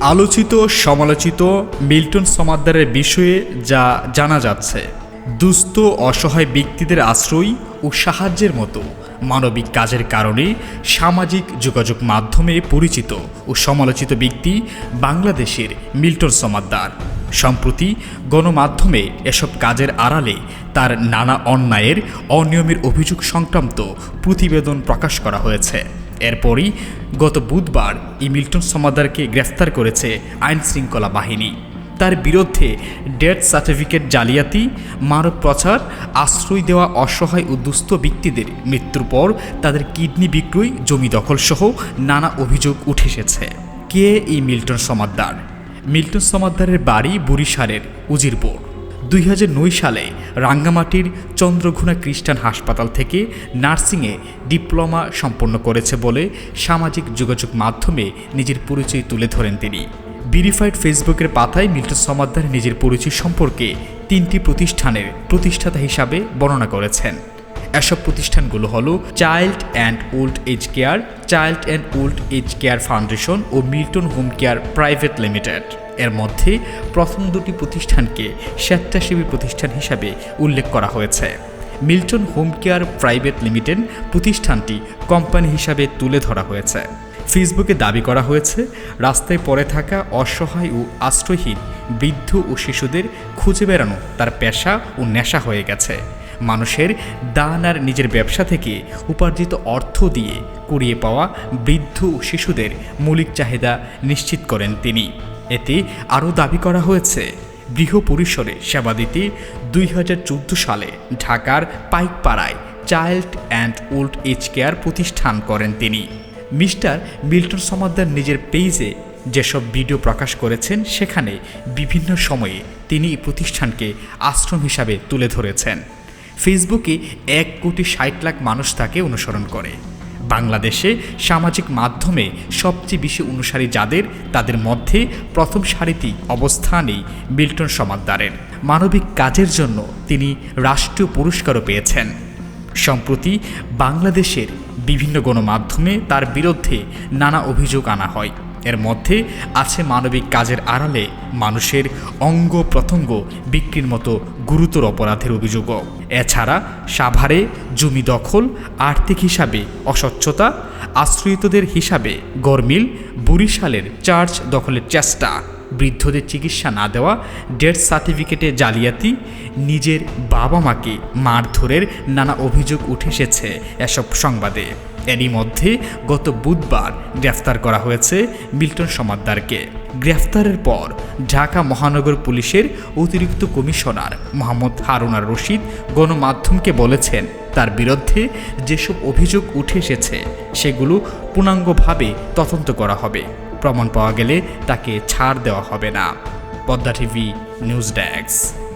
আলোচিত, সমালোচিত মিল্টন সমাদ্দারের বিষয়ে যা জানা যাচ্ছে। দুস্থ, অসহায় ব্যক্তিদের আশ্রয় ও সাহায্যের মতো মানবিক কাজের কারণে সামাজিক যোগাযোগ মাধ্যমে পরিচিত ও সমালোচিত ব্যক্তি বাংলাদেশের মিল্টন সমাদ্দার। সম্প্রতি গণমাধ্যমে এসব কাজের আড়ালে তার নানা অন্যায়ের, অনিয়মের অভিযোগ সংক্রান্ত প্রতিবেদন প্রকাশ করা হয়েছে। এরপরই গত বুধবার এই মিল্টন সমাদারকে গ্রেফতার করেছে আইন শৃঙ্খলা বাহিনী। তার বিরুদ্ধে ডেথ সার্টিফিকেট জালিয়াতি, মানব প্রচার, আশ্রয় দেওয়া অসহায় ও দুস্থ ব্যক্তিদের মৃত্যুর পর তাদের কিডনি বিক্রয়, জমি দখল সহ নানা অভিযোগ উঠে এসেছে। কে এই মিল্টন সমাদ্দার মিল্টন সমাদ্দারের বাড়ি বরিশালের উজিরপুর। দুই হাজার নয় সালে রাঙ্গামাটির চন্দ্রঘুনা খ্রিস্টান হাসপাতাল থেকে নার্সিংয়ে ডিপ্লোমা সম্পন্ন করেছে বলে সামাজিক যোগাযোগ মাধ্যমে নিজের পরিচয় তুলে ধরেন তিনি। ভেরিফাইড ফেসবুকের পাতায় মিল্টন সমাদ্দার নিজের পরিচয় সম্পর্কে তিনটি প্রতিষ্ঠানের প্রতিষ্ঠাতা হিসাবে বর্ণনা করেছেন। এসব প্রতিষ্ঠানগুলো হলো child and old age care, child and old age care foundation O Milton home care private limited. এর মধ্যে প্রথম দুটি প্রতিষ্ঠানকে স্বেচ্ছাসেবী প্রতিষ্ঠান হিসাবে উল্লেখ করা হয়েছে। Milton home care private limited প্রতিষ্ঠানটি কোম্পানি হিসাবে তুলে ধরা হয়েছে। ফেসবুকে দাবি করা হয়েছে, রাস্তায় পড়ে থাকা অসহায় ও আশ্রয়হীন বৃদ্ধ ও শিশুদের খুঁজে বেড়ানো তার পেশা ও নেশা হয়ে গেছে। মানুষের দান আর নিজের ব্যবসা থেকে উপার্জিত অর্থ দিয়ে কুড়িয়ে পাওয়া বৃদ্ধ ও শিশুদের মৌলিক চাহিদা নিশ্চিত করেন তিনি। এতে আরও দাবি করা হয়েছে। গৃহ পরিসরে সেবা দিতে দুই হাজার চোদ্দ সালে ঢাকার পাইকপাড়ায় child and old age care প্রতিষ্ঠান করেন তিনি। মিস্টার মিল্টন সমাদ্দার নিজের পেজে যেসব ভিডিও প্রকাশ করেছেন, সেখানে বিভিন্ন সময়ে তিনি প্রতিষ্ঠানকে আশ্রম হিসাবে তুলে ধরেছেন। ফেসবুকে এক কোটি ষাট লাখ মানুষ তাকে অনুসরণ করে। বাংলাদেশে সামাজিক মাধ্যমে সবচেয়ে বেশি অনুসারী যাদের, তাদের মধ্যে প্রথম সারিতেই অবস্থানেই মিল্টন সমাদ্দারের। মানবিক কাজের জন্য তিনি রাষ্ট্রীয় পুরস্কারও পেয়েছেন। সম্প্রতি বাংলাদেশের বিভিন্ন গণমাধ্যমে তার বিরুদ্ধে নানা অভিযোগ আনা হয়। এর মধ্যে আছে মানবিক কাজের আড়ালে মানুষের অঙ্গ প্রত্যঙ্গ বিক্রির মতো গুরুতর অপরাধের অভিযোগও। এছাড়া সাভারে জমি দখল, আর্থিক হিসাবে অস্বচ্ছতা, আশ্রয়িতদের হিসাবে গরমিল বরিশালের চার্চ দখলের চেষ্টা। বৃদ্ধদের চিকিৎসা না দেওয়া ডেথ সার্টিফিকেটে জালিয়াতি, নিজের বাবা মাকে মারধরের নানা অভিযোগ উঠে এসেছে এসব সংবাদে। এরই মধ্যে গত বুধবার গ্রেফতার করা হয়েছে মিল্টন সমাদ্দারকে। গ্রেফতারের পর ঢাকা মহানগর পুলিশের অতিরিক্ত কমিশনার মোহাম্মদ হারুনার রশিদ গণমাধ্যমকে বলেছেন, তার বিরুদ্ধে যেসব অভিযোগ উঠে এসেছে, সেগুলো পূর্ণাঙ্গভাবে তদন্ত করা হবে। প্রমাণ পাওয়া গেলে তাকে ছাড় দেওয়া হবে না। Padma TV news desk.